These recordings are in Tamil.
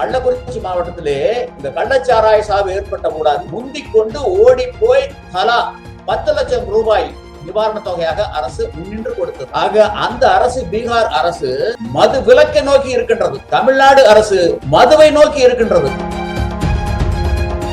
கள்ளக்குறிச்சி மாவட்டத்திலே இந்த கள்ளச்சாராய சாவு ஏற்பட்டவுடன் முந்திக் கொண்டு ஓடி போய் தலா பத்து லட்சம் ரூபாய் நிவாரண தொகையாக அரசு முன்னின்று கொடுத்தது. ஆக அந்த அரசு பீகார் அரசு மது விலக்கை நோக்கி இருக்கின்றது. தமிழ்நாடு அரசு மதுவை நோக்கி இருக்கின்றது.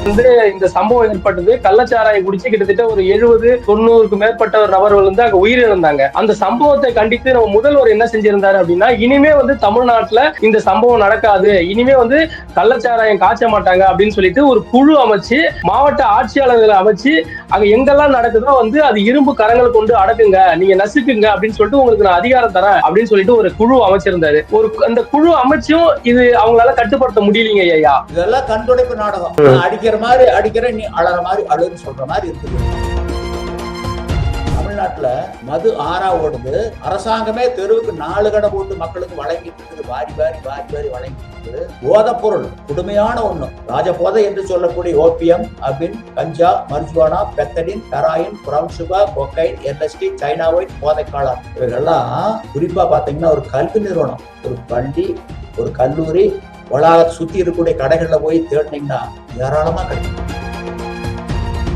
வந்து இந்த சம்பவம் ஏற்பட்டது. கள்ளச்சாராயம் குடிச்சு கிட்டத்தட்ட ஒரு எழுபது தொண்ணூறுக்கு மேற்பட்ட நபர்கள் வந்து அங்க உயிரிழந்தாங்க. அந்த சம்பவத்தை கண்டித்து நம்ம முதல்வர் என்ன செஞ்சிருந்தாரு அப்படின்னா இனிமே வந்து தமிழ்நாட்டுல இந்த சம்பவம் நடக்காது. இனிமே வந்து கள்ளச்சாராயம் காய்ச்ச மாட்டாங்க அப்படின்னு சொல்லிட்டு ஒரு குழு அமைச்சு மாவட்ட ஆட்சியாளர்களை அமைச்சு அங்க எங்கெல்லாம் நடக்குதோ வந்து அது இரும்பு கரங்களை கொண்டு அடக்குங்க. நீங்க நசுக்குங்க அப்படின்னு சொல்லிட்டு உங்களுக்கு நான் அதிகாரம் தரேன் அப்படின்னு சொல்லிட்டு ஒரு குழு அமைச்சிருந்தாரு. ஒரு அந்த குழு அமைச்சும் இது அவங்களால கட்டுப்படுத்த முடியலீங்க ஐயா. இதெல்லாம் கண்துடைப்பு நாடகம். நான் அடிக்கிற மாதிரி அடிக்கிற நீ அழற மாதிரி அழுன்னு சொல்ற மாதிரி இருக்குது. தமிழ்நாட்டுல மது ஆறா ஓடுது. அரசாங்கமே தெருவுக்கு நாலு கடை போட்டு மக்களுக்கு வழங்கிட்டு இருக்குது. வாரி வாரி வாரி வாரி வழங்கிட்டு இருக்குது. பொருள் கொடுமையான ஒண்ணு. ராஜபோதை என்று சொல்லக்கூடிய ஓபியம் அபின் கஞ்சா marijuana pethidine heroin brown sugar cocaine LSD China white போதைக்காளான் இவைகள்லாம் குறிப்பா பாத்தீங்கன்னா ஒரு கல்வி நிறுவனம். ஒரு பள்ளி ஒரு கல்லூரி வளாக சுத்தி இருக்கக்கூடிய கடைகள்ல போய் தேடினீங்கன்னா ஏராளமா கிடைக்கும்.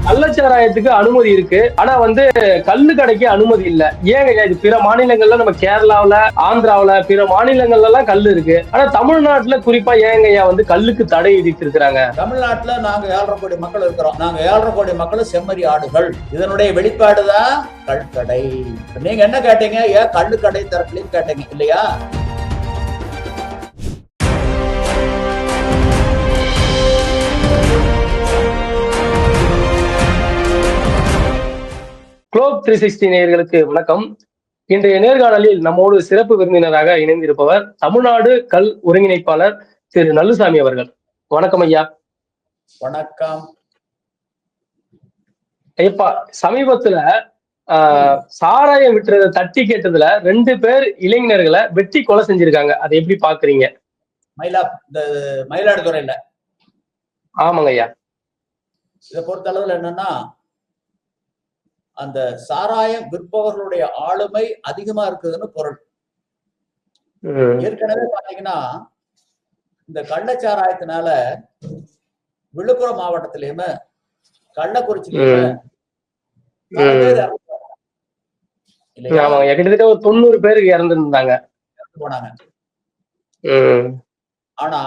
கள்ளச்சாராயத்துக்கு அனுமதி இருக்கு. ஆனா வந்து கல்லு கடைக்கு அனுமதி இல்ல. ஏங்க இது பிற மாநிலங்கள்ல நம்ம கேரளாவுல ஆந்திராவுல பிற மாநிலங்கள்ல எல்லாம் கல்லு இருக்கு. ஆனா தமிழ்நாட்டுல குறிப்பா ஏங்க ஐயா வந்து கல்லுக்கு தடை விதித்திருக்கிறாங்க? தமிழ்நாட்டுல நாங்க ஏழரை கோடி மக்கள் இருக்கிறோம். நாங்க ஏழரை கோடி மக்கள் செம்மறி ஆடுகள். இதனுடைய வெளிப்பாடுதான் கல்கடை நீங்க என்ன கேட்டீங்க? ஏன் கல்லு கடை திறக்கலைன்னு கேட்டீங்க இல்லையா? குளோப் த்ரீ சிக்ஸ்டி நேயர்களுக்கு வணக்கம். இன்றைய நேர்காணலில் நம்மோடு சிறப்பு விருந்தினராக இணைந்திருப்பவர் தமிழ்நாடு கல் ஒருங்கிணைப்பாளர் திரு நல்லுசாமி அவர்கள். வணக்கம் ஐயா. வணக்கம். ஐயப்பா சமீபத்துல ஆஹ், சாராயம் விட்டுறத தட்டி கேட்டதுல ரெண்டு பேர் இளைஞர்களை வெட்டி கொலை செஞ்சிருக்காங்க. அதை எப்படி பாக்குறீங்க? மயிலா இந்த மயிலாடுதுறையில. ஆமாங்க ஐயா. இதை பொறுத்த அளவுல என்னன்னா அந்த சாராயம் விற்பவர்களுடைய ஆளுமை அதிகமா இருக்குதுன்னு பொருள் ஏற்கனவே பாத்தீங்கன்னா இந்த கள்ளச்சாராயத்தினால விழுப்புரம் மாவட்டத்திலயுமே கள்ளக்குறிச்சியிலுமே ம். நிறைய ம். பேர் இறந்து போனாங்க. இல்லையா ஆமாங்க ஐயா கிட்டத்தட்ட ஒரு தொண்ணூறு பேருக்கு இறந்துருந்தாங்க இறந்து போனாங்க ஆனா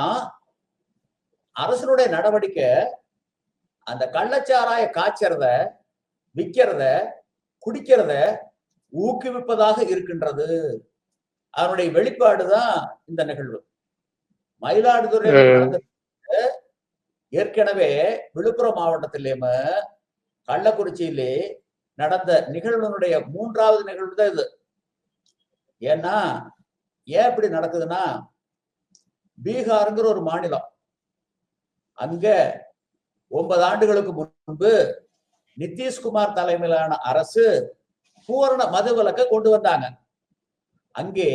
அரசனுடைய நடவடிக்கை அந்த கள்ளச்சாராய காய்ச்சறத விக்கிறத குடிக்கிறத ஊக்குவிப்பதாக இருக்கின்றது. அதனுடைய வெளிப்பாடுதான் இந்த நிகழ்வு. மயிலாடுதுறை ஏற்கனவே விழுப்புரம் மாவட்டத்திலேயுமே கள்ளக்குறிச்சியிலே நடந்த நிகழ்வினுடைய மூன்றாவது நிகழ்வு தான் இது. ஏன்னா ஏன் இப்படி நடக்குதுன்னா பீகாருங்கிற ஒரு மாநிலம். அங்க ஒன்பது ஆண்டுகளுக்கு முன்பு நிதிஷ்குமார் தலைமையிலான அரசு பூரண மதுவிலக்கை கொண்டு வந்தாங்க. அங்கே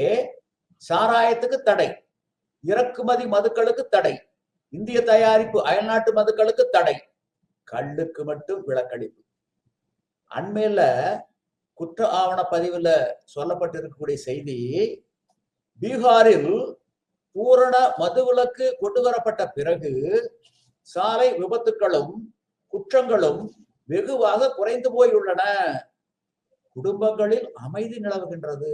சாராயத்துக்கு தடை இறக்குமதி மதுக்களுக்கு தடை இந்திய தயாரிப்பு அயல்நாட்டு மதுக்களுக்கு தடை கல்லுக்கு மட்டும் விலக்களிப்பு அண்மையில குற்ற ஆவண பதிவுல சொல்லப்பட்டிருக்கக்கூடிய செய்தி பீகாரில் பூரண மதுவிலக்கு கொண்டு வரப்பட்ட பிறகு சாலை விபத்துக்களும் குற்றங்களும் வெகுவாக குறைந்து போயுள்ளன. குடும்பங்களில் அமைதி நிலவுகின்றது.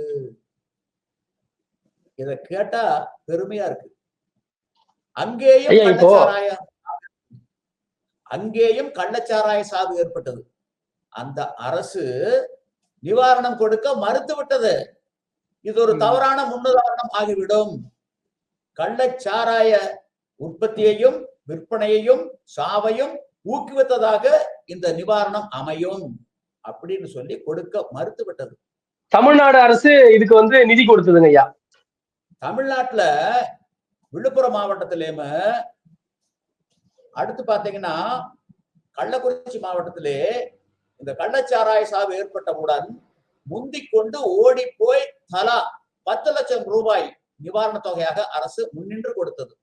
இத கேட்டா பெருமையா இருக்கு. அங்கேயும் கள்ளச்சாராய அங்கேயும் கள்ளச்சாராய சாவு ஏற்பட்டது. அந்த அரசு நிவாரணம் கொடுக்க மறுத்து விட்டது இது ஒரு. தவறான முன்னுதாரணம் ஆகிவிடும். கள்ளச்சாராய உற்பத்தியையும் விற்பனையையும் சாவையும் ஊக்குவித்ததாக இந்த நிவாரணம் அமையும் அப்படின்னு சொல்லி கொடுக்க மறுத்து விட்டது தமிழ்நாடு அரசு இதுக்கு வந்து நிதி கொடுத்ததுங்க ஐயா. தமிழ்நாட்டுல விழுப்புரம் மாவட்டத்திலேயுமே அடுத்து பாத்தீங்கன்னா கள்ளக்குறிச்சி மாவட்டத்திலே இந்த கள்ளச்சாராய சாவு ஏற்பட்டவுடன் முந்திக் கொண்டு ஓடி போய் தலா பத்து லட்சம் ரூபாய் நிவாரண தொகையாக அரசு முன்னின்று கொடுத்தது.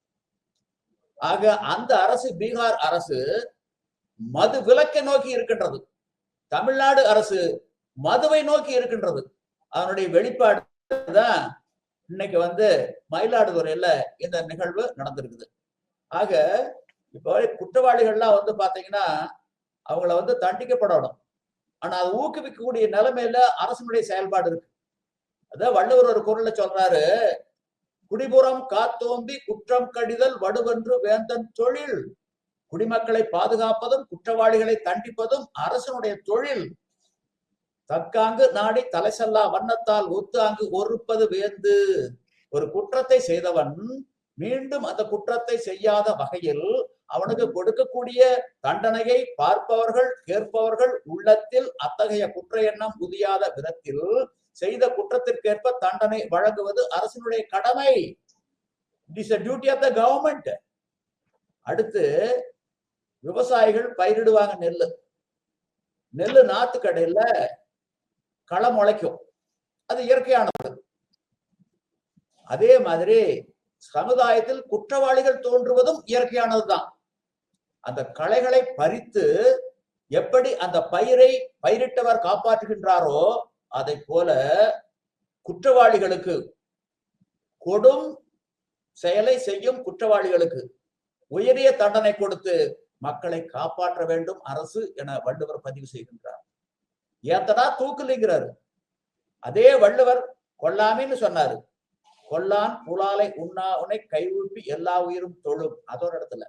ஆக அந்த அரசு பீகார் அரசு மது விலக்கை நோக்கி இருக்கின்றது. தமிழ்நாடு அரசு மதுவை நோக்கி இருக்கின்றது. அதனுடைய வெளிப்பாடு தான் இன்னைக்கு வந்து மயிலாடுதுறையில இந்த நிகழ்வு நடந்திருக்குது. ஆக இப்போ குற்றவாளிகள்லாம் வந்து பாத்தீங்கன்னா அவங்கள வந்து தண்டிக்கப்படணும். ஆனா அது ஊக்குவிக்கக்கூடிய நிலைமையில அரசனுடைய செயல்பாடு இருக்கு. அதான் வள்ளுவர் ஒரு குரல்ல சொல்றாரு குடிபுறம் காத்தோம்பி குற்றம் கடிதல் வடுவென்று வேந்தன் தொழில். குடிமக்களை பாதுகாப்பதும் குற்றவாளிகளை தண்டிப்பதும் அரசனுடைய தொழில். தக்காங்கு நாடி தலை செல்லா வண்ணத்தால் ஒத்தாங்கு ஒருப்பது வேந்து ஒரு குற்றத்தை செய்தவன் மீண்டும் அந்த குற்றத்தை செய்யாத வகையில் அவனுக்கு கொடுக்கக்கூடிய தண்டனையை பார்ப்பவர்கள் கேட்பவர்கள் உள்ளத்தில் அத்தகைய குற்ற எண்ணம் உதியாத விதத்தில் செய்த குற்றத்திற்கேற்ப தண்டனை வழங்குவது அரசினுடைய கடமை. It is duty of the government அடுத்து விவசாயிகள் பயிரிடுவாங்க நெல்லு. நெல்லு நாத்து கடையில களை முளைக்கும். அது இயற்கையானது. அதே மாதிரி சமுதாயத்தில் குற்றவாளிகள் தோன்றுவதும் இயற்கையானதுதான். அந்த களைகளை பறித்து எப்படி அந்த பயிரை பயிரிட்டவர் காப்பாற்றுகின்றாரோ அதை போல குற்றவாளிகளுக்கு கொடும் செயலை செய்யும் குற்றவாளிகளுக்கு உயரிய தண்டனை கொடுத்து மக்களை காப்பாற்ற வேண்டும் அரசு என வள்ளுவர் பதிவு செய்கின்றார். ஏத்தடா தூக்குலிங்கிறாரு. அதே வள்ளுவர் கொல்லாமின்னு சொன்னாரு. கொல்லான் புலாலை உண்ணா உன்னை கைவிப்பி எல்லா உயிரும் தொழும். அதோட இடத்துல.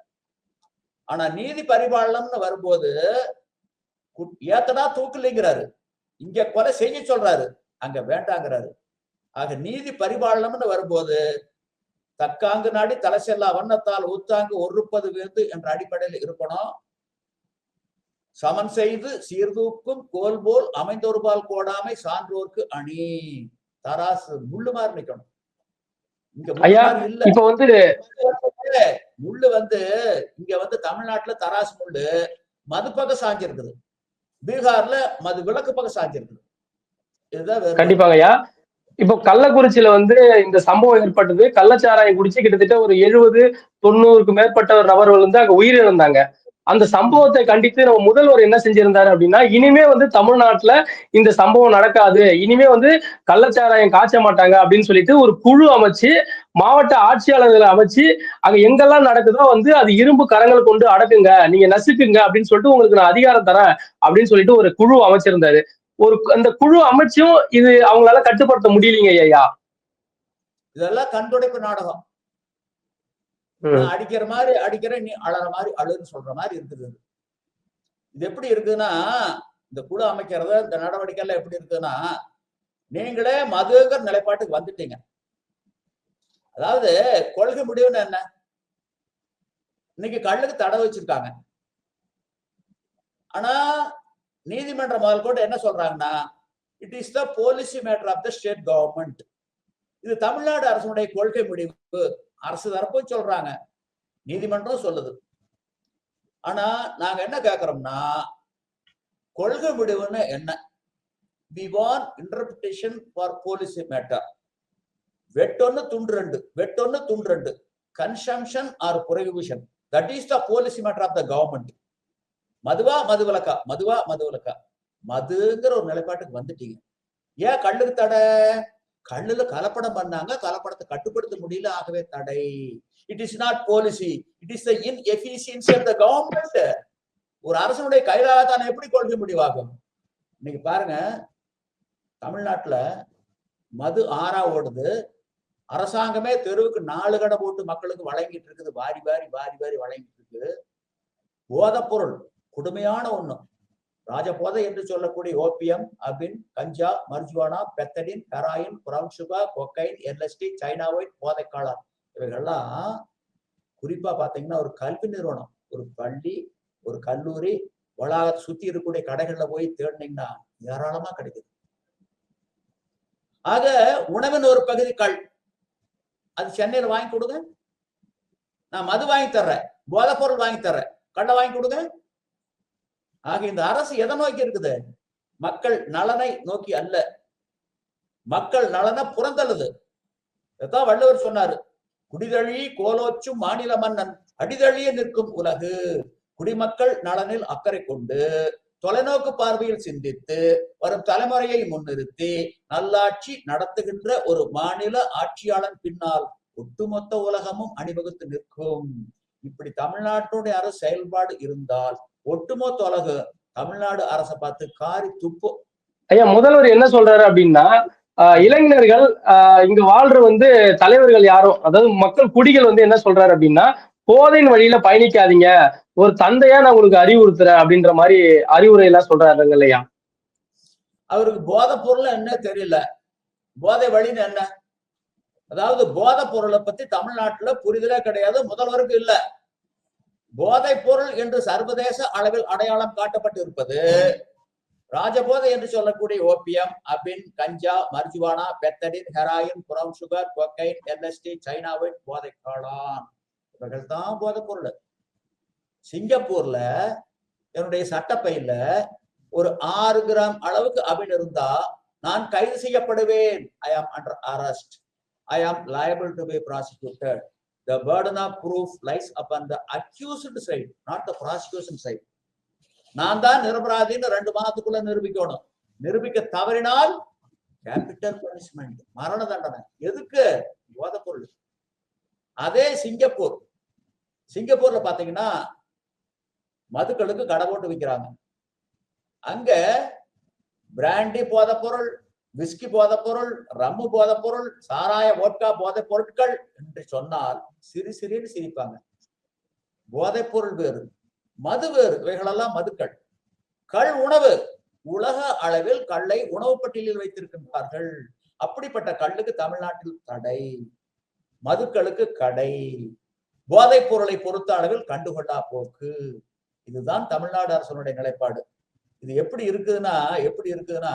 ஆனா நீதி பரிபாலனம்னு வரும்போது கு- ஏத்தடா தூக்குலிங்கிறாரு. இங்க கொலை செய்ய சொல்றாரு. அங்க வேண்டாங்கிறாரு. ஆக நீதி பரிபாலனம்னு வரும்போது தக்காங்கு நாடி தலை செல்லா வண்ணத்தால் ஊத்தாங்கு ஒருப்பது வேந்து என்ற அடிப்படையில் இருக்கணும் சமன் செய்து சீர்தூக்கும் கோல் போல் அமைந்தொருபால் கோடாமை சான்றோர்க்கு அணி. தராசு முள்ளு மாதிரி நிக்கணும். இங்க இல்ல. வந்து முள்ளு வந்து இங்க வந்து தமிழ்நாட்டுல தராசு முள்ளு மது பக்கம் சாஞ்சிருக்குது. பீகார்ல மது விளக்கு பக்கம் சாஞ்சிருக்குது. இதுதான் வேறுபாடு. கண்டிப்பாங்க ஐயா. இப்போ கள்ளக்குறிச்சியில வந்து இந்த சம்பவம் ஏற்பட்டது. கள்ளச்சாராயம் குடிச்சு கிட்டத்தட்ட ஒரு எழுபது தொண்ணூறுக்கு மேற்பட்ட நபர்கள் வந்து அங்க உயிரிழந்தாங்க. அந்த சம்பவத்தை கண்டித்து நம்ம முதல்வர் என்ன செஞ்சிருந்தாரு அப்படின்னா இனிமே வந்து தமிழ்நாட்டுல இந்த சம்பவம் நடக்காது. இனிமே வந்து கள்ளச்சாராயம் காய்ச்ச மாட்டாங்க அப்படின்னு சொல்லிட்டு ஒரு குழு அமைச்சு மாவட்ட ஆட்சியாளர்களை அமைச்சு அங்க எங்கெல்லாம் நடக்குதோ வந்து அது இரும்பு கரங்கள் கொண்டு அடக்குங்க நீங்க நசுக்குங்க அப்படின்னு சொல்லிட்டு உங்களுக்கு நான் அதிகாரம் தரேன் அப்படின்னு சொல்லிட்டு ஒரு குழு அமைச்சிருந்தாரு. ஒரு அந்த குழு அமைச்சும் இது அவங்களால கட்டுப்படுத்த முடியலீங்க ஐயா. இதெல்லாம் கண்துடைப்பு நாடகம். அடிக்கிற மாதிரி அடிக்கிற நீ அழற மாதிரி அழுன்னு சொல்ற மாதிரி இருக்குது இது. எப்படி இருக்குன்னா இந்த குழு அமைக்கிறது இந்த நடவடிக்கை எல்லாம் எப்படி இருக்குன்னா நீங்களே மதுங்கிற நிலைப்பாட்டுக்கு வந்துட்டீங்க. அதாவது கொள்கை முடிவுன்னு என்ன? இன்னைக்கு கல்லுக்கு தடை வச்சிருக்காங்க. ஆனா நீதிமன்றம் முதல் கொண்டு என்ன சொல்றாங்கன்னா it is the policy matter of the state government இது தமிழ்நாடு அரசுடைய கொள்கை முடிவு. அரசு தரப்பும் சொல்றாங்க. நீதிமன்றம் சொல்லுது. ஆனா நாங்க என்ன கேக்குறோம்னா கொள்கை முடிவுன்னு என்ன? We want interpretation for police matter வெட்டொன்னு துண்டு ரெண்டு வெட்டொன்னு துண்டு ரெண்டு. Consumption or prohibition that is the policy matter of the government மதுவா மதுவிலக்கா மதுவா மதுவிலக்கா மதுங்கிற ஒரு நிலைப்பாட்டுக்கு வந்துட்டீங்க. ஏன் கல்லுக்கு தடை? கல்லுல கலப்படம் பண்ணாங்க. கலப்படத்தை கட்டுப்படுத்த முடியல. ஆகவே தடை. It is not policy it is the inefficiency of the government ஒரு அரசனுடைய கைதாகத்தான எப்படி கொள்கை முடிவாகும்? இன்னைக்கு பாருங்க. தமிழ்நாட்டுல மது ஆறா ஓடுது. அரசாங்கமே தெருவுக்கு நாலு கடை போட்டு மக்களுக்கு வழங்கிட்டு இருக்குது. வாரி வாரி வாரி வாரி வழங்கிட்டு இருக்குது போதைப் பொருள். கொடுமையான ஒண்ணு. ராஜபோதை என்று சொல்லக்கூடிய ஓபியம் அபின் கஞ்சா marijuana pethidine heroin brown sugar cocaine LSD China white போதைக்காளான் இவைகள்லாம் குறிப்பா பாத்தீங்கன்னா ஒரு கல்வி நிறுவனம். ஒரு பள்ளி ஒரு கல்லூரி வளாக சுத்தி இருக்கக்கூடிய கடைகள்ல போய் தேடினீங்கன்னா ஏராளமா கிடைக்குது. ஆக உணவின் ஒரு பகுதி கல் அது சென்னையில வாங்கி கொடுங்க. நான் மது வாங்கி தர்றேன். போதைப் பொருள் வாங்கி தர்றேன். கள்ளை வாங்கி கொடுங்க. ஆக இந்த அரசு எதை நோக்கி இருக்குது? மக்கள் நலனை நோக்கி அல்ல. மக்கள் நலனை புறந்தள்ளுது. அதான் வள்ளுவர் சொன்னாரு குடிதழி கோலோச்சும் மாநில மன்னன் அடிதழிய நிற்கும் உலகு. குடிமக்கள் நலனில் அக்கறை கொண்டு தொலைநோக்கு பார்வையில் சிந்தித்து வரும் தலைமுறையை முன்னிறுத்தி நல்லாட்சி நடத்துகின்ற ஒரு மாநில ஆட்சியாளன் பின்னால் ஒட்டுமொத்த உலகமும் அணிவகுத்து நிற்கும். இப்படி தமிழ்நாட்டுடைய அரசு செயல்பாடு இருந்தால் ஒட்டுமொத்த உலகு தமிழ்நாடு அரசை பார்த்து காரி துப்பும் ஐயா முதல்வர் என்ன சொல்றாரு அப்படின்னா இளைஞர்கள் இங்க வாழ்ற வந்து தலைவர்கள் யாரும் அதாவது மக்கள் குடிகள் வந்து என்ன சொல்றாரு அப்படின்னா போதையின் வழியில பயணிக்காதீங்க. ஒரு தந்தையா நான் உங்களுக்கு அறிவுறுத்துறேன் அப்படின்ற மாதிரி அறிவுரை எல்லாம் சொல்றாருங்க இல்லையா? அவருக்கு போதை பொருள் என்ன தெரியல. போதை வழின்னு என்ன? அதாவது போதை பொருளை பத்தி தமிழ்நாட்டுல புரிதலே கிடையாது முதல்வருக்கு இல்ல. போதை பொருள் என்று சர்வதேச அளவில் அடையாளம் காட்டப்பட்டு இருப்பது ராஜபோதை என்று சொல்லக்கூடிய ஓபியம் அபின் கஞ்சா marijuana pethidine heroin brown sugar cocaine LSD சைனாவின் போதை காளான் இவர்கள் தான் போதைப் பொருள் சிங்கப்பூர்ல என்னுடைய சட்டப்பையில ஒரு ஆறு கிராம் அளவுக்கு அபின் இருந்தா நான் கைது செய்யப்படுவேன். ஐ ஆம் under arrest I am liable to be prosecuted the burden of proof lies upon the accused side not the prosecution side. நான் தான் நிரபராதின்னு ரெண்டு மாதத்துக்குள்ள நிரூபிக்கணும். நிரூபிக்க தவறினால் கேபிட்டல் பனிஷ்மெண்ட் மரண தண்டனை. எதுக்கு? போதைப் பொருள் அதே சிங்கப்பூர். சிங்கப்பூர்ல பாத்தீங்கன்னா மதுக்களுக்கு கடை போட்டு விற்கிறாங்க அங்க பிராண்டி போத பொருள் விஸ்கி போதைப் பொருள் ரம்மு போதைப் பொருள் சாராய ஓட்கா போதைப் பொருட்கள் என்று சொன்னால் சிறு சிறுன்னு சிரிப்பாங்க. போதைப் பொருள் வேறு மது வேறு இவைகளெல்லாம் மதுக்கள். கள் உணவு உலக அளவில் கல்லை உணவு பட்டியலில் வைத்திருக்கின்றார்கள். அப்படிப்பட்ட கல்லுக்கு தமிழ்நாட்டில் தடை மதுக்களுக்கு கடை. போதைப் பொருளை பொறுத்த அளவில் கண்டுகொள்ளா போக்கு. இதுதான் தமிழ்நாடு அரசனுடைய நிலைப்பாடு. இது எப்படி இருக்குதுன்னா எப்படி இருக்குதுன்னா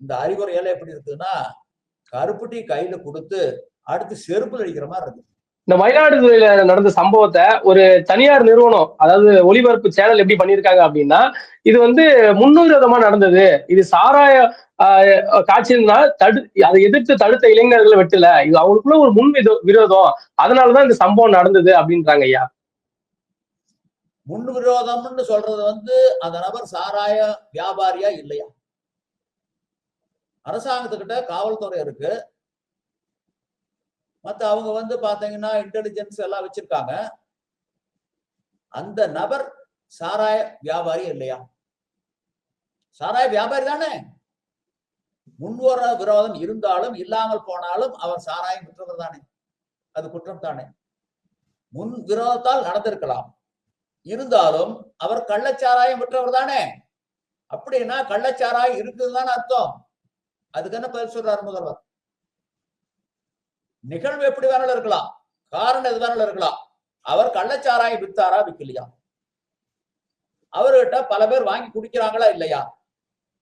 இந்த அறிவுரையெல்லாம் எப்படி இருக்குதுன்னா கருப்புட்டி கையில கொடுத்து அடுத்து செருப்புல அடிக்கிற மாதிரி இருக்கு. இந்த மயிலாடுதுறையில நடந்த சம்பவத்தை ஒரு தனியார் நிறுவனம் அதாவது ஒளிபரப்பு சேனல் எப்படி பண்ணியிருக்காங்க அப்படின்னா இது வந்து முன்னுரிதமா நடந்தது. இது சாராய ஆஹ், தடு அதை எதிர்த்து தடுத்த இளைஞர்களை வெட்டல. இது அவங்களுக்குள்ள ஒரு முன் விதோ- விரோதம். அதனாலதான் இந்த சம்பவம் நடந்தது அப்படின்றாங்க ஐயா. முன் விரோதம்னு சொல்றது வந்து அந்த நபர் சாராய வியாபாரியா இல்லையா? அரசாங்கத்துக்கிட்ட காவல்துறை இருக்கு. மத்த அவங்க வந்து பாத்தீங்கன்னா இன்டெலிஜென்ஸ் எல்லாம் வச்சிருக்காங்க. அந்த நபர் சாராய வியாபாரி இல்லையா? சாராய வியாபாரி தானே. முன்வர விரோதம் இருந்தாலும் இல்லாமல் போனாலும் அவர் சாராயம் விற்றவர் தானே. அது குற்றம் தானே. முன் விரோதத்தால் நடந்திருக்கலாம். இருந்தாலும் அவர் கள்ளச்சாராயம் விற்றவர் தானே? அப்படின்னா கள்ளச்சாராயம் இருக்குதுதான் அர்த்தம். அதுக்கு என்ன பதில் சொல்றாரு முதல்வர்? நிகழ்வு எப்படி வேணாலும் இருக்கலாம். காரணம் எது வேணாலும் இருக்கலாம். அவர் கள்ளச்சாராயம் வித்தாரா விற்கலையா அவர்கிட்ட பல பேர் வாங்கி குடிக்கிறாங்களா இல்லையா?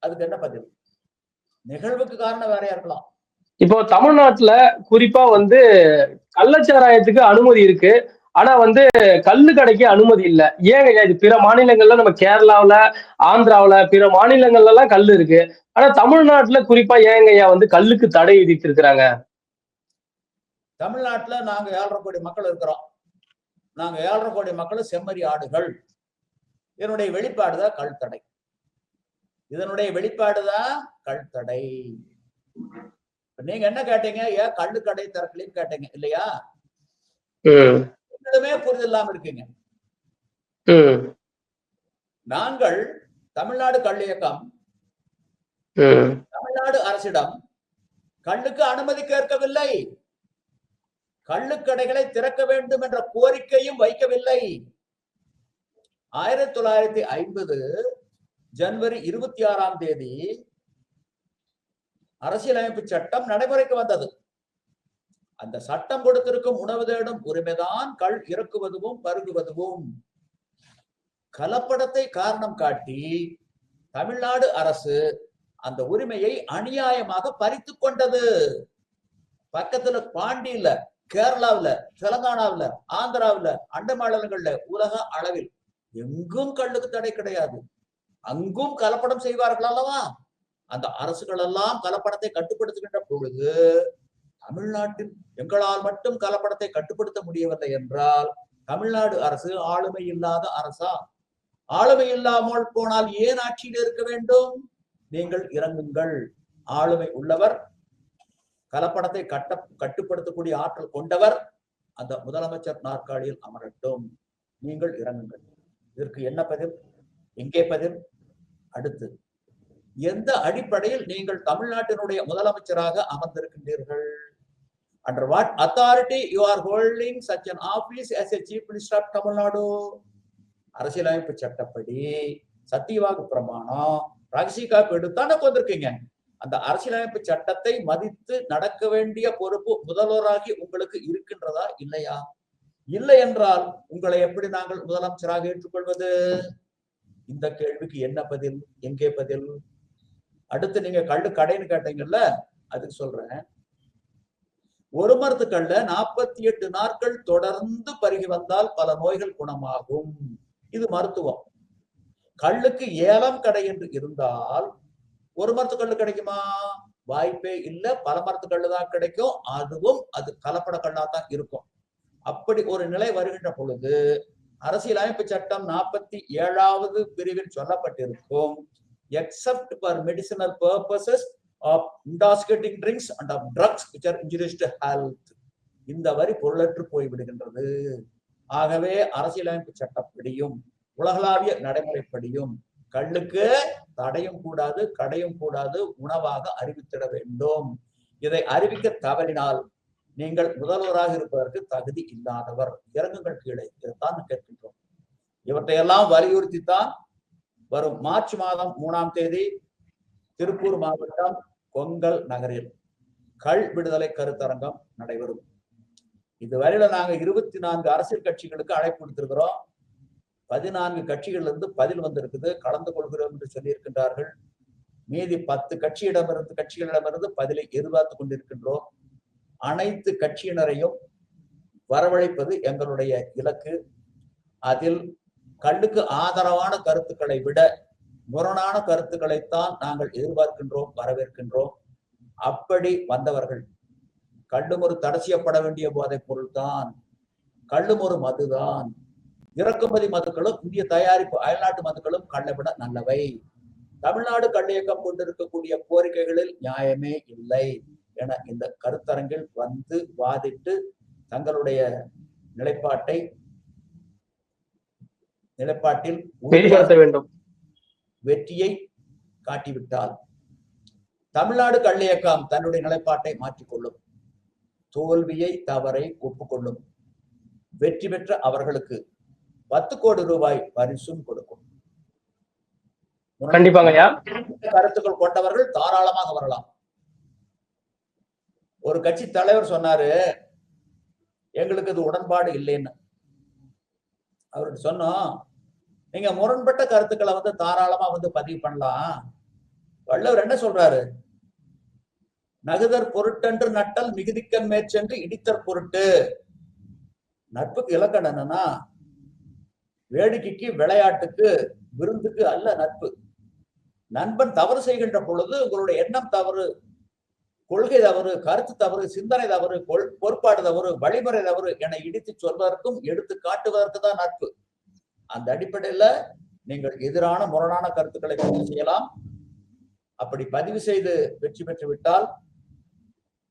அதுக்கு என்ன பதில்? நிகழ்வுக்கு காரணம் வேறையா இருக்கலாம். இப்போ தமிழ்நாட்டுல குறிப்பா வந்து கள்ளச்சாராயத்துக்கு அனுமதி இருக்கு. ஆனா வந்து கள்ளு கடைக்கு அனுமதி இல்ல. ஏங்க இது பிற மாநிலங்கள்ல நம்ம கேரளாவுல ஆந்திராவுல பிற மாநிலங்கள்ல எல்லாம் கல்லு இருக்கு. ஆனா தமிழ்நாட்டுல குறிப்பா ஏங்க ஐயா வந்து கல்லுக்கு தடை விதித்திருக்கிறாங்க? தமிழ்நாட்டுல நாங்க ஏழரை கோடி மக்கள் இருக்கிறோம். நாங்க ஏழரை கோடி மக்கள் செம்மறி ஆடுகள். இதனுடைய வெளிப்பாடுதான் கல் தடை. இதனுடைய வெளிப்பாடுதான் கல் தடை. நீங்க என்ன கேட்டீங்க? ஏன் கள்ளு கடை திறக்கலைன்னு கேட்டீங்க இல்லையா? ம் இன்னுமே புரிதல் இருக்கீங்க. நாங்கள் தமிழ்நாடு கல் இயக்கம் தமிழ்நாடு அரசிடம் கள்ளுக்கு அனுமதி கேட்கவில்லை. கள்ளுக்கடைகளை திறக்க வேண்டும் என்ற கோரிக்கையும் வைக்கவில்லை. ஆயிரத்தி தொள்ளாயிரத்தி ஐம்பது ஜனவரி இருபத்தி ஆறாம் தேதி அரசியலமைப்பு சட்டம் நடைமுறைக்கு வந்தது. அந்த சட்டம் கொடுத்திருக்கும் உணவு தேடும் உரிமைதான் கள் இறக்குவதும் பருகுவதும் கலப்படத்தை காரணம் காட்டி தமிழ்நாடு அரசு அந்த உரிமையை அநியாயமாக பறித்து கொண்டது. பக்கத்துல பாண்டியில கேரளாவுல தெலங்கானாவில ஆந்திராவுல அண்ட மாநிலங்கள்ல உலக அளவில் எங்கும் கல்லுக்கு தடை கிடையாது. அங்கும் கலப்படம் செய்வார்கள் அல்லவா? அந்த அரசுகள் எல்லாம் கலப்படத்தை கட்டுப்படுத்துகின்ற பொழுது தமிழ்நாட்டில் எங்களால் மட்டும் கலப்படத்தை கட்டுப்படுத்த முடியவில்லை என்றால் தமிழ்நாடு அரசு ஆளுமை இல்லாத அரசா? ஆளுமை இல்லாமல் போனால் ஏன் ஆட்சியில் இருக்க வேண்டும்? நீங்கள் இறங்குங்கள். ஆளுமை உள்ளவர் கலப்படத்தை கட்ட கட்டுப்படுத்தக்கூடிய ஆற்றல் கொண்டவர் அந்த முதலமைச்சர் நாற்காலியில் அமரட்டும். நீங்கள் இறங்குங்கள். இதற்கு என்ன பதில்? எங்கே பதில்? அடுத்து எந்த அடிப்படையில் நீங்கள் தமிழ்நாட்டினுடைய முதலமைச்சராக அமர்ந்திருக்கின்றீர்கள்? Under what authority you are holding such an office as a chief minister of Tamil Nadu அரசியலமைப்பு சட்டப்படி சத்தியவாக்கு பிரமாணம் ரகசிய காப்பு எடுத்தானே கொண்டிருக்கீங்க அந்த அரசியலமைப்பு சட்டத்தை மதித்து நடக்க வேண்டிய பொறுப்பு முதல்வராகி உங்களுக்கு இருக்கின்றதா இல்லையா? இல்லை என்றால் உங்களை எப்படி நாங்கள் முதலமைச்சராக ஏற்றுக்கொள்வது? இந்த கேள்விக்கு என்ன பதில்? எங்கே பதில்? அடுத்து நீங்க கள்ளு கடைன்னு கேட்டீங்கல்ல அதுக்கு சொல்றேன். ஒரு மரத்து நாற்பத்தி எட்டு நாட்கள் தொடர்ந்து பருகி வந்தால் பல நோய்கள் குணமாகும். இது மருத்துவம். கல்லுக்கு ஏலம் கடை என்று இருந்தால் ஒரு மரத்து கிடைக்குமா? வாய்ப்பே இல்லை. பல மரத்து தான் கிடைக்கும். அதுவும் அது கலப்பட கல்லா தான் இருக்கும். அப்படி ஒரு நிலை வருகின்ற பொழுது அரசியலமைப்பு சட்டம் நாற்பத்தி ஏழாவது பிரிவில் சொல்லப்பட்டிருக்கும் except for medicinal purposes of intoxicating drinks and of drugs which are injurious to health இந்த வரி பொருளற்று போய்விடுகின்றது ஆகவே அரசியலமைப்பு சட்டப்படியும் உலகளாவிய நடைமுறைப்படியும் கல்லுக்கு தடையும் கூடாது கடையும் கூடாது உணவாக அறிவித்திட வேண்டும். இதை அறிவிக்க தவறினால் நீங்கள் முதல்வராக இருப்பதற்கு தகுதி இல்லாதவர். இறங்குங்கள் கீழே தான் கேட்கின்றோம். இவற்றையெல்லாம் வலியுறுத்தி தான் வரும் மார்ச் மாதம் மூணாம் தேதி திருப்பூர் மாவட்டம் கொங்கல் நகரில் கள் விடுதலை கருத்தரங்கம் நடைபெறும். இதுவரையில நாங்க இருபத்தி நான்கு அரசியல் கட்சிகளுக்கு அழைப்பு கொடுத்திருக்கிறோம் பதினான்கு கட்சிகள்ல இருந்து பதில் வந்திருக்குது. கலந்து கொள்கிறோம் என்று சொல்லியிருக்கின்றார்கள். மீதி பத்து கட்சியிடமிருந்து கட்சிகளிடமிருந்து பதிலை எதிர்பார்த்து கொண்டிருக்கின்றோம். அனைத்து கட்சியினரையும் வரவழைப்பது எங்களுடைய இலக்கு. அதில் கல்லுக்கு ஆதரவான கருத்துக்களை விட முரணான கருத்துக்களைத்தான் நாங்கள் எதிர்பார்க்கின்றோம் வரவேற்கின்றோம். அப்படி வந்தவர்கள். கள்ளுமொரு தடை செய்யப்பட வேண்டிய போதைப் பொருள்தான். தான் ஒரு மதுதான். இறக்குமதி மதுக்களும் இந்திய தயாரிப்பு அயல்நாட்டு மதுக்களும் கள்ளவிட நல்லவை. தமிழ்நாடு கள்ளியக்கம் கொண்டிருக்கக்கூடிய கோரிக்கைகளில் நியாயமே இல்லை என இந்த கருத்தரங்கில் வந்து வாதிட்டு தங்களுடைய நிலைப்பாட்டை நிலைப்பாட்டில் வேண்டும். வெற்றியை காட்டிவிட்டால் தமிழ்நாடு கள்ளியக்கம் தன்னுடைய நிலைப்பாட்டை மாற்றிக்கொள்ளும். தோல்வியை தவறை ஒப்புக்கொள்ளும். வெற்றி பெற்ற அவர்களுக்கு பத்து கோடி ரூபாய் பரிசும் கொடுக்கும். கண்டிப்பாங்க கருத்துக்கள் கொண்டவர்கள் தாராளமாக வரலாம். ஒரு கட்சி தலைவர் சொன்னாரு எங்களுக்கு இது உடன்பாடு இல்லைன்னு. அவருக்கு சொன்னோம் நீங்க முரண்பட்ட கருத்துக்களை வந்து தாராளமா வந்து பதிவு பண்ணலாம். வள்ளுவர் என்ன சொல்றாரு? நகுதர் பொருட்டென்று நட்டல் மிகுதிக்கண் மேற்சென்று இடித்தற் பொருட்டு. நட்புக்கு இலக்கணம் என்னன்னா வேடிக்கைக்கு விளையாட்டுக்கு விருந்துக்கு அல்ல நட்பு. நண்பன் தவறு செய்கின்ற பொழுது உங்களுடைய எண்ணம் தவறு கொள்கை தவறு கருத்து தவறு சிந்தனை தவறு கொள்- தவறு வழிமுறை தவறு என இடித்து சொல்வதற்கும் எடுத்து காட்டுவதற்கு தான் நட்பு. அந்த அடிப்படையில நீங்கள் எதிரான முரணான கருத்துக்களை பதிவு செய்யலாம். அப்படி பதிவு செய்து வெற்றி பெற்று விட்டால்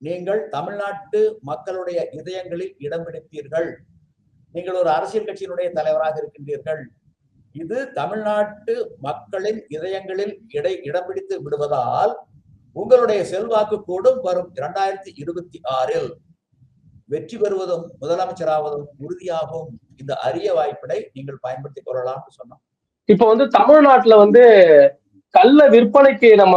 நீங்கள் தமிழ்நாட்டு மக்களுடைய இதயங்களில் இடம் பிடித்தீர்கள். நீங்கள் ஒரு அரசியல் கட்சியினுடைய தலைவராக இருக்கின்றீர்கள். இது தமிழ்நாட்டு மக்களின் இதயங்களில் இடை இடம் பிடித்து விடுவதால் உங்களுடைய செல்வாக்கு கூடும் வரும் இரண்டாயிரத்தி இருபத்தி ஆறில். வெற்றி பெறுவதும் முதலமைச்சராவதும் உறுதியாகும். இந்த அரிய வாய்ப்பினை நீங்கள் பயன்படுத்திக் கொள்ளலாம்னு சொன்னோம். இப்போ வந்து தமிழ்நாட்டுல வந்து கள்ள விற்பனைக்கு நம்ம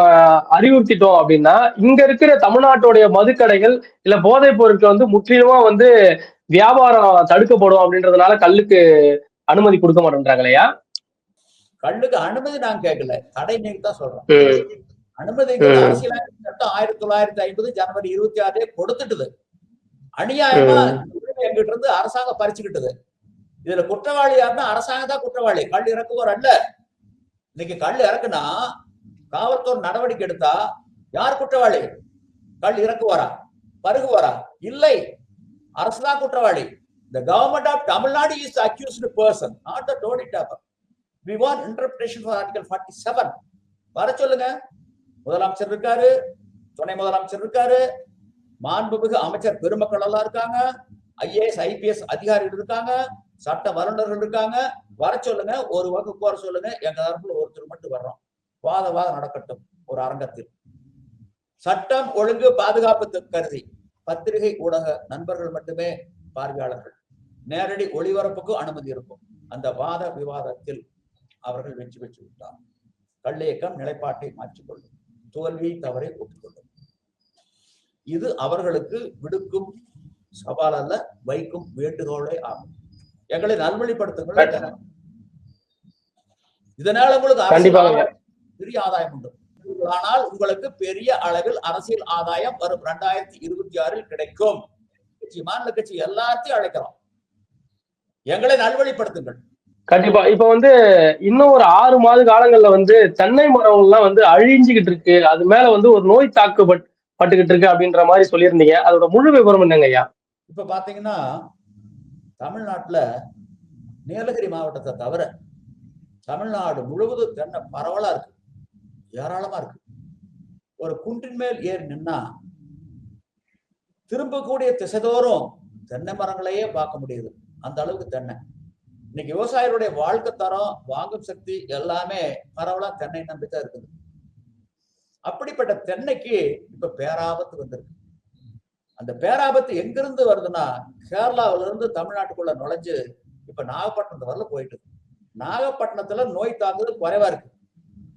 அறிவுறுத்திட்டோம் அப்படின்னா இங்க இருக்கிற தமிழ்நாட்டுடைய மதுக்கடைகள் இல்ல போதைப் பொருட்கள் வந்து முற்றிலுமா வந்து வியாபாரம் தடுக்கப்படும் அப்படின்றதுனால கல்லுக்கு அனுமதி கொடுக்க மாட்டேன்றாங்க இல்லையா? கல்லுக்கு அனுமதி நான் கேட்கல. தடை நீங்க தான் சொல்றோம். ம், அனுமதி சட்டம் ஆயிரத்தி தொள்ளாயிரத்தி ஐம்பது ஜனவரி இருபத்தி ஆறே கொடுத்துட்டுது. அநியாயமா எங்கிட்ட இருந்து அரசாங்கம் பறிச்சுக்கிட்டது. இதுல குற்றவாளி யாருன்னா அரசாங்கம் தான் குற்றவாளி. கல் இறக்குவோர் அல்ல. இன்னைக்கு கல் இறக்குனா காவல்துறை நடவடிக்கை எடுத்தா யார் குற்றவாளி? கல் இறக்குவாரா? பருகுவாரா? இல்லை. அரசு தான் குற்றவாளி. The government of Tamil Nadu is the accused person not the Tony Tapper. We want interpretation for article 47 வர சொல்லுங்க. முதலமைச்சர் இருக்காரு. துணை முதலமைச்சர் இருக்காரு. மாண்புமிகு அமைச்சர் பெருமக்கள் எல்லாம் இருக்காங்க. ஐஏஎஸ் ஐபிஎஸ் அதிகாரிகள் இருக்காங்க. சட்ட வல்லுநர்கள் இருக்காங்க. வர சொல்லுங்க. ஒரு வகுப்பு வர சொல்லுங்க. எங்க தரப்புல ஒருத்தர் மட்டும் வர்றோம். வாத வாதம் நடக்கட்டும். ஒரு அரங்கத்தில். சட்டம் ஒழுங்கு பாதுகாப்பு கருதி பத்திரிகை ஊடக நண்பர்கள் மட்டுமே பார்வையாளர்கள். நேரடி ஒளிபரப்புக்கு அனுமதி இருக்கும். அந்த வாத விவாதத்தில் அவர்கள் வெற்றி பெற்று விட்டார். கள்ளியக்கம் நிலைப்பாட்டை மாற்றிக்கொள்ளும். தோல்வி தவறை ஒப்புக்கொள்ளும். இது அவர்களுக்கு விடுக்கும் சவால் அல்ல வைக்கும் வேண்டுகோளே ஆகும். எங்களை நல்வழிப்படுத்துங்கள். இதனால உங்களுக்கு பெரிய ஆதாயம் உண்டு. ஆனால் உங்களுக்கு பெரிய அளவில் அரசியல் ஆதாயம் வரும். இரண்டாயிரத்தி இருபத்தி ஆறில் கிடைக்கும். கட்சி மாநில கட்சி எல்லாத்தையும் அழைக்கிறோம். எங்களை நல்வழிப்படுத்துங்கள். கண்டிப்பா. இப்ப வந்து இன்னும் ஒரு ஆறு மாத காலங்கள்ல வந்து தென்னை மரம் எல்லாம் வந்து அழிஞ்சுகிட்டு இருக்கு. அது மேல வந்து ஒரு நோய் தாக்கு பட்- பட்டுக்கிட்டு இருக்கு அப்படின்ற மாதிரி சொல்லியிருந்தீங்க. அதோட முழு விவரம் என்னங்க ஐயா? இப்ப பாத்தீங்கன்னா தமிழ்நாட்டுல நீலகிரி மாவட்டத்தை தவிர தமிழ்நாடு முழுவதும் தென்னை பரவலா இருக்கு. ஏராளமா இருக்கு. ஒரு குன்றின் மேல் ஏறி நின்னா திரும்பக்கூடிய திசைதோறும் தென்னை மரங்களையே பார்க்க முடியுது. அந்த அளவுக்கு தென்னை. இன்னைக்கு விவசாயிகளுடைய வாழ்க்கை தரம் வாங்கும் சக்தி எல்லாமே பரவலா தென்னை நம்பித்தான் இருக்குது. அப்படிப்பட்ட தென்னைக்கு இப்ப பேராபத்து வந்திருக்கு. அந்த பேராபத்து எங்கிருந்து வருதுன்னா கேரளாவில இருந்து தமிழ்நாட்டுக்குள்ள நுழைஞ்சு இப்ப நாகப்பட்டினத்து வரல போயிட்டு இருக்கு. நாகப்பட்டினத்துல நோய் தாக்குதல் குறைவா இருக்கு.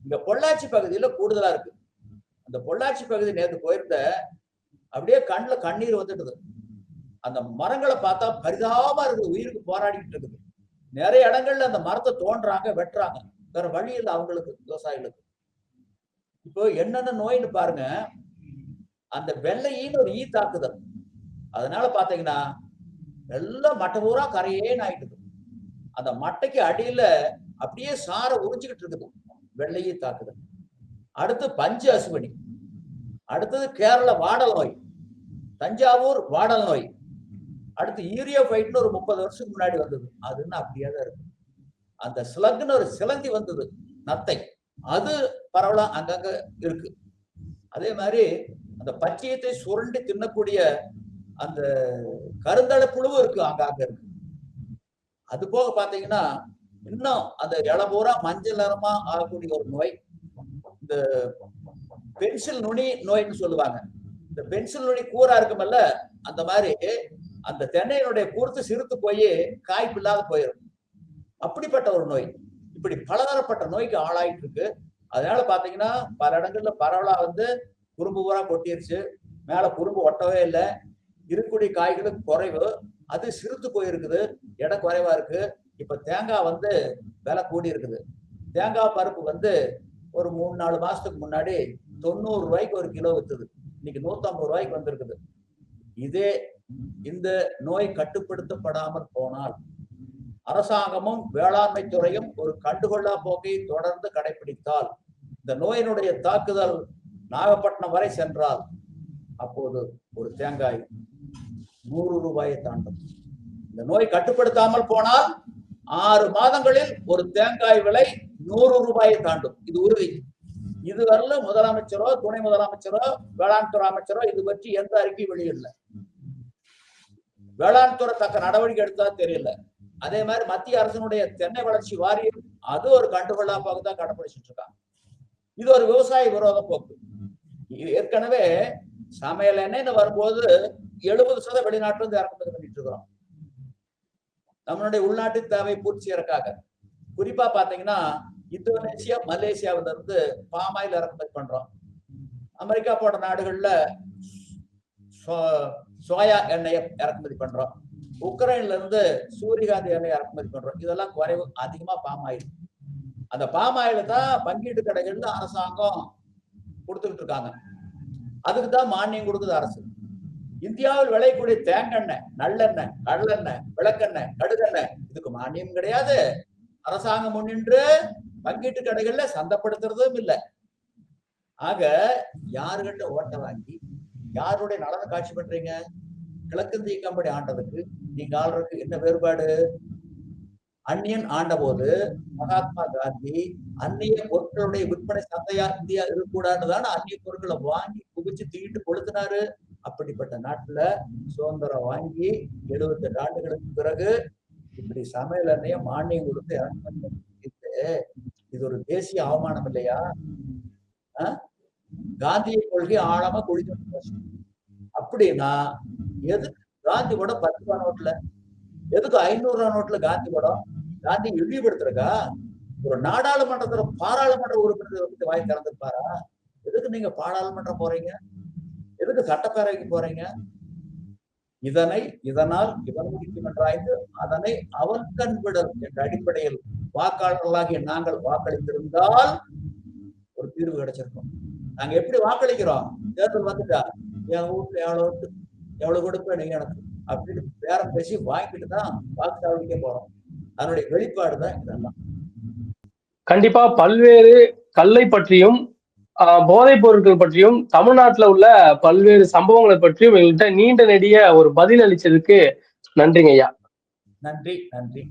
இங்க பொள்ளாச்சி பகுதியில கூடுதலா இருக்கு. அந்த பொள்ளாச்சி பகுதி நேற்று போயிருந்த அப்படியே கண்ணுல கண்ணீர் வந்துட்டுது அந்த மரங்களை பார்த்தா பரிதாபமா இருக்குது. உயிருக்கு போராடிக்கிட்டு இருக்குது. நிறைய இடங்கள்ல அந்த மரத்தை தோன்றாங்க வெட்டுறாங்க. வேற வழி இல்லை அவங்களுக்கு விவசாயிகளுக்கு. இப்போ என்னென்ன நோய்னு பாருங்க. அந்த வெள்ளையின்னு ஒரு ஈ தாக்குதல். அதனால பாத்தீங்கன்னா எல்லாம் மட்டை பூரா கரையேன்னு ஆயிட்டுது. அந்த மட்டைக்கு அடியில அப்படியே சார உறிஞ்சுக்கிட்டு இருக்குது. வெள்ளையை தாக்குதல். அடுத்து பஞ்சு அசுவனி அடுத்தது கேரள வாடல் நோய். தஞ்சாவூர் வாடல் நோய். அடுத்து யூரியா ஃபைட்னு ஒரு முப்பது வருஷத்துக்கு முன்னாடி வந்தது. அதுன்னு அப்படியே தான் இருக்கு. அந்த சிலங்குன்னு ஒரு சிலந்தி வந்தது. நத்தை. அது பரவலா அங்கங்க இருக்கு. அதே மாதிரி அந்த பச்சையத்தை சுரண்டி தின்னக்கூடிய அந்த கருந்தள புழுவும் இருக்கு அங்கங்க இருக்கு. அது போக பாத்தீங்கன்னா இன்னும் அந்த இலை பூரா மஞ்சள் நிறமா ஆகக்கூடிய ஒரு நோய் இந்த பென்சில் நுனி நோய்னு சொல்லுவாங்க. இந்த பென்சில் நுனி கூரா இருக்குமல்ல அந்த மாதிரி அந்த தென்னையினுடைய கூர்த்து சிறுத்து போய் காய்ப்பு இல்லாத போயிடும் அப்படிப்பட்ட ஒரு நோய். இப்படி பலதரப்பட்ட நோய்க்கு ஆளாயிட்டு இருக்கு. அதனால பாத்தீங்கன்னா பல இடங்கள்ல பரவலா வந்து குறும்பு பூரா கொட்டிருச்சு. மேல குறும்பு ஒட்டவே இல்லை. இருக்கக்கூடிய காய்களுக்கு குறைவு. அது சிறுத்து போயிருக்குது. இடம் குறைவா இருக்கு. இப்ப தேங்காய் வந்து விலை கூடி இருக்குது தேங்காய் பருப்பு வந்து ஒரு மூணு நாலு மாசத்துக்கு முன்னாடி தொண்ணூறு ரூபாய்க்கு ஒரு கிலோ வித்துது. இன்னைக்கு நூத்தம்பது ரூபாய்க்கு வந்திருக்குது. இதே இந்த நோய் கட்டுப்படுத்தப்படாமல் போனால் அரசாங்கமும் வேளாண்மை துறையும் ஒரு கண்டுகொள்ளா போக்கை தொடர்ந்து கடைபிடித்தால் இந்த நோயினுடைய தாக்குதல் நாகப்பட்டினம் வரை சென்றால் அப்போது ஒரு தேங்காய் நூறு ரூபாயை தாண்டும். இந்த நோய் கட்டுப்படுத்தாமல் போனால் ஆறு மாதங்களில் ஒரு தேங்காய் விலை நூறு ரூபாயை தாண்டும். இது உறுதி. இதுவரையில முதலமைச்சரோ துணை முதலமைச்சரோ வேளாண் துறை அமைச்சரோ இது பற்றி எந்த அறிக்கை வெளியிடல வேளாண் துறை தக்க நடவடிக்கை எடுத்தா தெரியல. அதே மாதிரி மத்திய அரசினுடைய தென்னை வளர்ச்சி வாரியம் அது ஒரு கண்டுகொள்ளா போக்கு தான் கடைபிடிச்சிட்டு இருக்காங்க. இது ஒரு விவசாய விரோத போக்கு. ஏற்கனவே சமையல் எண்ணெய்னு வரும்போது எழுபது சதவீத வெளிநாட்டுல இருந்து இறக்குமதி பண்ணிட்டு இருக்கிறோம். நம்மளுடைய உள்நாட்டு தேவை பூர்த்தி செய்யறதுக்காக. குறிப்பா பாத்தீங்கன்னா இந்தோனேசியா மலேசியாவில இருந்து பாமாயில் இறக்குமதி பண்றோம். அமெரிக்கா போன்ற நாடுகள்ல சோ- சோயா எண்ணெயை இறக்குமதி பண்றோம். உக்ரைன்ல இருந்து சூரியகாந்தி எண்ணெய் இறக்குமதி பண்றோம். இதெல்லாம் குறைவு அதிகமா பாமாயில். அந்த பாமாயில தான் பங்கீட்டு கடைகள்ல அரசாங்கம் கொடுத்துக்கிட்டு இருக்காங்க அதுக்கு தான் மானியம் கொடுக்குது அரசு. இந்தியாவில் விளையக்கூடிய தேங்கெண்ணெய் நல்லெண்ணெய் கடலெண்ணெய் விளக்கெண்ணெய் கடுகெண்ணெய் இதுக்கு மானியம் கிடையாது. அரசாங்கம் முன்னின்று பங்கீட்டு கடைகள்ல சந்தப்படுத்துறதும் இல்லை. ஆக யாருகிட்ட ஓட்ட வாங்கி யாருடைய நலனை காட்சி பண்றீங்க கிழக்கந்திய கம்பெனி ஆண்டதுக்கு நீங்க ஆள்றதுக்கு என்ன வேறுபாடு? அந்நியன் ஆண்டபோது மகாத்மா காந்தி அந்நிய பொருட்களுடைய விற்பனை சந்தையா இந்தியா இருக்கக்கூடாதுதான் அந்நிய பொருட்களை வாங்கி குவிச்சு தீட்டு கொளுத்தினாரு. அப்படிப்பட்ட நாட்டுல சுதந்திரம் வாங்கி எழுபத்தி எட்டு ஆண்டுகளுக்கு பிறகு இப்படி சமையல் எண்ணெய மானியம் கொடுத்து இறக்குமதி இது ஒரு தேசிய அவமானம் இல்லையா? காந்திய கொள்கை ஆழமா குளிச்சு அப்படின்னா எது காந்தி பத்து ரூபா எதுக்கு ஐநூறு ரூபா நோட்ல காந்தி படம்? காந்தி இழிவுபடுத்துறக்கா? ஒரு நாடாளுமன்றத்துல பாராளுமன்ற உறுப்பினர் வந்து வாய் திறந்துருப்பாரா? எதுக்கு நீங்க பாராளுமன்றம் போறீங்க? எதுக்கு சட்டப்பேரவைக்கு போறீங்க? இதனை இதனால் இவன் நீதிமன்றம் ஆய்ந்து அதனை அவன் கண்விடல் என்ற அடிப்படையில் வாக்காளர்களாகிய நாங்கள் வாக்களித்திருந்தால் ஒரு தீர்வு கிடைச்சிருக்கும். நாங்க எப்படி வாக்களிக்கிறோம்? தேர்தல் வந்துட்டா? என் வீட்டுல எவ்வளவு எவ்வளவு கொடுப்பேன்? நீங்க எனக்கு. அப்படின்னு பேரம் பேசி வாங்கிட்டு தான் வாக்குச்சாவடிக்கே போறோம். அதனுடைய வெளிப்பாடு தான் இதெல்லாம். கண்டிப்பா பல்வேறு கல்லை பற்றியும் போதைப் பொருட்கள் பற்றியும் தமிழ்நாட்டுல உள்ள பல்வேறு சம்பவங்களை பற்றியும் எங்கள்கிட்ட நீண்ட நெடிய ஒரு பதில் அளிச்சதுக்கு நன்றிங்க ஐயா. நன்றி நன்றி.